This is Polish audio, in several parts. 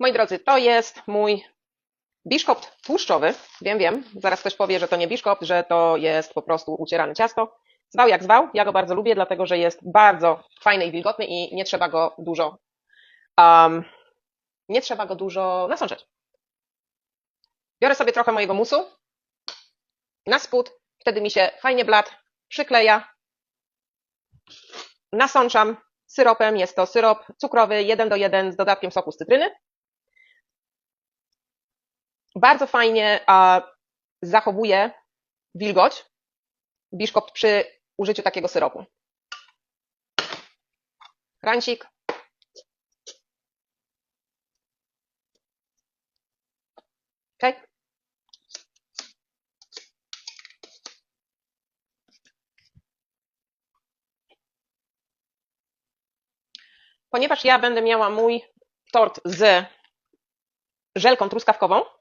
Moi drodzy, to jest mój biszkopt tłuszczowy. Wiem, wiem, zaraz ktoś powie, że to nie biszkopt, że to jest po prostu ucierane ciasto. Zwał jak zwał, ja go bardzo lubię, dlatego że jest bardzo fajny i wilgotny i nie trzeba go dużo, um, nie trzeba go dużo nasączać. Biorę sobie trochę mojego musu na spód, wtedy mi się fajnie blat przykleja. Nasączam syropem, jest to syrop cukrowy 1 do 1 z dodatkiem soku z cytryny. Bardzo fajnie a, zachowuje wilgoć biszkopt przy użyciu takiego syropu. Rancik. Ok. Ponieważ ja będę miała mój tort z żelką truskawkową,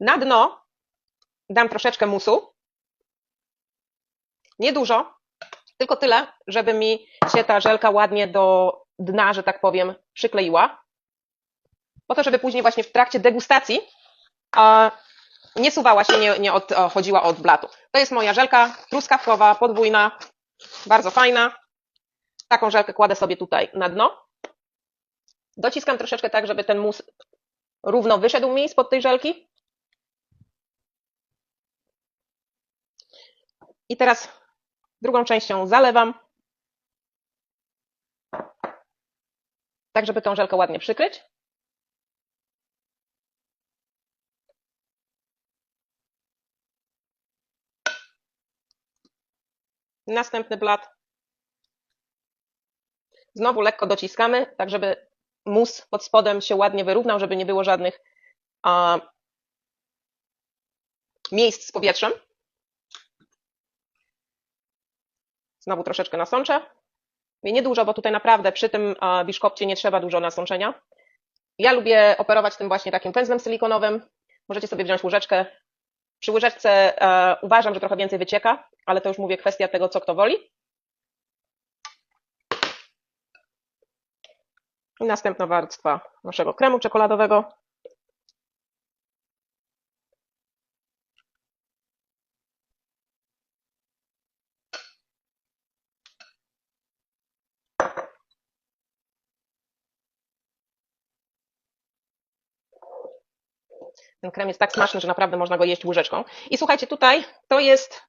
na dno dam troszeczkę musu. Niedużo, tylko tyle, żeby mi się ta żelka ładnie do dna, że tak powiem, przykleiła. Po to, żeby później właśnie w trakcie degustacji nie suwała się, nie, nie odchodziła od blatu. To jest moja żelka truskawkowa, podwójna, bardzo fajna. Taką żelkę kładę sobie tutaj na dno. Dociskam troszeczkę tak, żeby ten mus równo wyszedł mi spod tej żelki. I teraz drugą częścią zalewam. Tak, żeby tą żelkę ładnie przykryć. Następny blat. Znowu lekko dociskamy, tak żeby mus pod spodem się ładnie wyrównał, żeby nie było żadnych a, miejsc z powietrzem. Znowu troszeczkę nasączę. Nie dużo, bo tutaj naprawdę przy tym biszkopcie nie trzeba dużo nasączenia. Ja lubię operować tym właśnie takim pędzlem silikonowym. Możecie sobie wziąć łyżeczkę. Przy łyżeczce e, uważam, że trochę więcej wycieka, ale to już mówię kwestia tego, co kto woli. I następna warstwa naszego kremu czekoladowego. Ten krem jest tak smaczny, że naprawdę można go jeść łyżeczką. I słuchajcie, tutaj to jest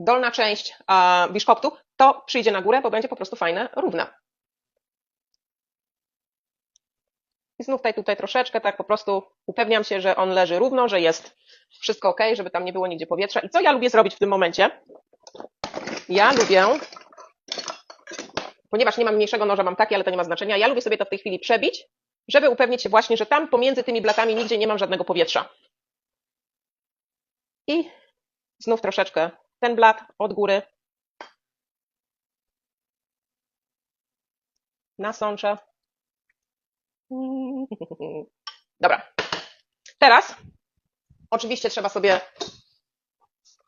dolna część biszkoptu. To przyjdzie na górę, bo będzie po prostu fajne, równe. I znów tutaj, tutaj troszeczkę, tak po prostu upewniam się, że on leży równo, że jest wszystko ok, żeby tam nie było nigdzie powietrza. I co ja lubię zrobić w tym momencie? Ja lubię, ponieważ nie mam mniejszego noża, mam taki, ale to nie ma znaczenia, ja lubię sobie to w tej chwili przebić, żeby upewnić się właśnie, że tam pomiędzy tymi blatami nigdzie nie mam żadnego powietrza. I znów troszeczkę ten blat od góry. Nasączę. Dobra. Teraz oczywiście trzeba sobie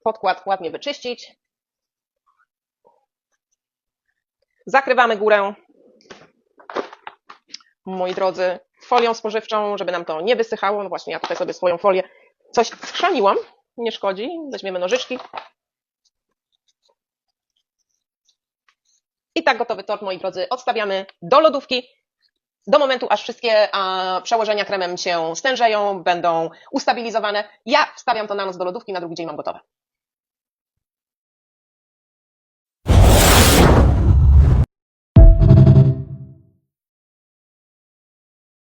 podkład ładnie wyczyścić. Zakrywamy górę, moi drodzy, folią spożywczą, żeby nam to nie wysychało. No właśnie, ja tutaj sobie swoją folię coś schrzaniłam, nie szkodzi. Weźmiemy nożyczki. I tak gotowy tort, moi drodzy, odstawiamy do lodówki do momentu, aż wszystkie a, przełożenia kremem się stężeją, będą ustabilizowane. Ja wstawiam to na noc do lodówki, na drugi dzień mam gotowe.